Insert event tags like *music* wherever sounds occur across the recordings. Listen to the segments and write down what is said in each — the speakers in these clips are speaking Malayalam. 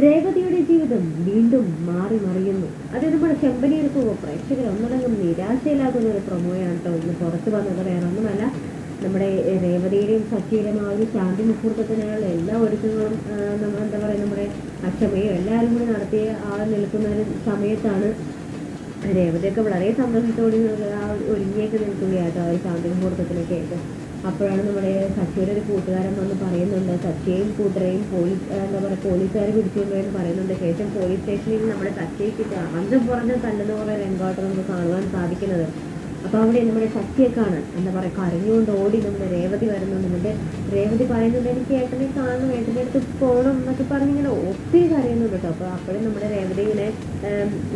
രേവതിയുടെ ജീവിതം വീണ്ടും മാറി മറിയുന്നു. അത് നമ്മുടെ ചെമ്പനിയെടുക്കുക പ്രേക്ഷകർ ഒന്നടങ്കം നിരാശയിലാകുന്ന ഒരു പ്രൊമോയാണ് കേട്ടോ ഇന്ന് പുറത്ത് വന്നത്. വേറെ ഒന്നുമല്ല. നമ്മുടെ രേവതിയുടെയും സച്ചിയുടെയും ആ ഒരു ശാന്തി മുഹൂർത്തത്തിനുള്ള എല്ലാ ഒരുക്കങ്ങളും നമ്മൾ എന്താ പറയുക നമ്മുടെ അക്ഷമയും എല്ലാവരും കൂടി നടത്തിയ ആ നിൽക്കുന്ന ഒരു സമയത്താണ് രേവതിയൊക്കെ വളരെ സന്തോഷത്തോടെ ആ ഒരുങ്ങിയൊക്കെ നിൽക്കുകയാട്ടോ ഒരു ശാന്തി മുഹൂർത്തത്തിനൊക്കെ. ആയിട്ട് അപ്പോഴാണ് നമ്മുടെ സച്ചിയുടെ ഒരു കൂട്ടുകാരൻ വന്ന് പറയുന്നുണ്ട്. സച്ചിയെയും കൂട്ടരെയും പോലീസ് എന്താ പറയുക പോലീസുകാർ പിടിച്ചുകൊണ്ടുപോയെന്ന് പറയുന്നുണ്ട്. ശേഷം പോലീസ് സ്റ്റേഷനിൽ നമ്മുടെ സച്ചിക്ക് അന്തം പുറഞ്ഞ തല്ലുന്ന പോലെ രംഗമായിട്ട് നമുക്ക് കാണുവാൻ സാധിക്കുന്നത്. അപ്പോൾ അവിടെ നമ്മുടെ സച്ചിയെ കാണാൻ എന്താ പറയുക കരഞ്ഞുകൊണ്ട് ഓടി നമ്മുടെ രേവതി വരുന്നുണ്ട്. നമ്മുടെ രേവതി പറയുന്നുണ്ട് എനിക്ക് ഏട്ടനെ കാണണം ഏട്ടന്റെ അടുത്ത് പോകണം എന്നൊക്കെ പറഞ്ഞ് ഇങ്ങനെ ഒത്തിരി കരയുന്നുണ്ട് കേട്ടോ. അപ്പോൾ അപ്പോഴും നമ്മുടെ രേവതി ഇങ്ങനെ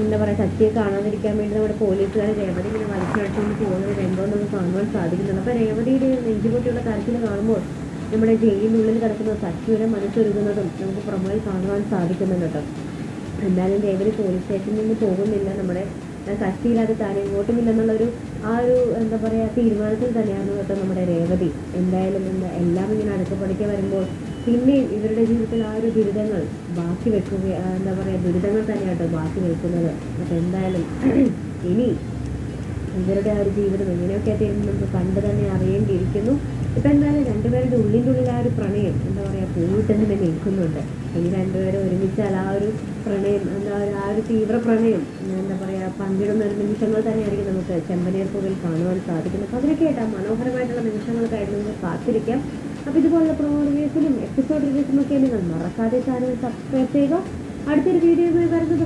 എന്താ പറയുക ശക്തിയെ കാണാതിരിക്കാൻ വേണ്ടി നമ്മുടെ പോലീസുകാർ രേവതി ഇങ്ങനെ വലിച്ചടിച്ചുകൊണ്ട് പോകുന്ന രംഗം നമുക്ക് കാണുവാൻ സാധിക്കുന്നുണ്ട്. അപ്പോൾ രേവതിയുടെ നെഞ്ചുപൊട്ടിയുള്ള കരച്ചിൽ കാണുമ്പോൾ നമ്മുടെ ജയിലിനുള്ളിൽ കിടക്കുന്ന സഖ്യയുടെ മനസ്സൊരുങ്ങുന്നതും നമുക്ക് പ്രൊമോയിൽ കാണുവാൻ സാധിക്കുന്നുണ്ട് കേട്ടോ. എന്തായാലും രേവതി പോലീസ് സ്റ്റേഷനിൽ നിന്ന് പോകുന്നില്ല. നമ്മുടെ കക്ഷിയില്ലാതെ താൻ ഇങ്ങോട്ടുമില്ലെന്നുള്ളൊരു ആ ഒരു എന്താ പറയുക തീരുമാനത്തിൽ തന്നെയാണ് കേട്ടോ നമ്മുടെ രേവതി. എന്തായാലും എന്താ എല്ലാം ഇങ്ങനെ അടുത്തപടിക്ക് വരുമ്പോൾ പിന്നെയും ഇവരുടെ ജീവിതത്തിൽ ആ ഒരു ദുരിതങ്ങൾ ബാക്കി വെക്കുക എന്താ പറയുക ദുരിതങ്ങൾ തന്നെയാട്ടോ ബാക്കി വെക്കുന്നത്. അപ്പോൾ എന്തായാലും *clears throat* ഇനി ഇവരുടെ ആ ഒരു ജീവിതം എങ്ങനെയൊക്കെ ആയിട്ട് നമുക്ക് കണ്ട് തന്നെ അറിയേണ്ടിയിരിക്കുന്നു. ഇപ്പം എന്തായാലും രണ്ടുപേരുടെ ഉള്ളിന്റെ ഉള്ളിൽ ആ ഒരു പ്രണയം എന്താ പറയുക പോയിട്ട് തന്നെ നിൽക്കുന്നുണ്ട്. ഇനി രണ്ടുപേരും ഒരുമിച്ചാൽ ആ ഒരു പ്രണയം എന്താ പറയുക ആ ഒരു തീവ്ര പ്രണയം എന്താ പറയുക പങ്കിടുന്ന ഒരു നിമിഷങ്ങൾ തന്നെയായിരിക്കും നമുക്ക് ചെമ്പനീർ പൂവിൽ കാണുവാൻ സാധിക്കുന്നത്. അപ്പോൾ അതിനൊക്കെ ആയിട്ട് മനോഹരമായിട്ടുള്ള നിമിഷങ്ങൾക്കായിട്ട് നമുക്ക് കാത്തിരിക്കാം. അപ്പോൾ ഇതുപോലുള്ള പ്രോ റിവ്യൂസിനും എപ്പിസോഡ് റിവ്യൂസിനും ഒക്കെ നിങ്ങൾ മറക്കാതെ ചാനൽ സബ്സ്ക്രൈബ് ചെയ്യുക. അടുത്തൊരു വീഡിയോ വരുന്നത്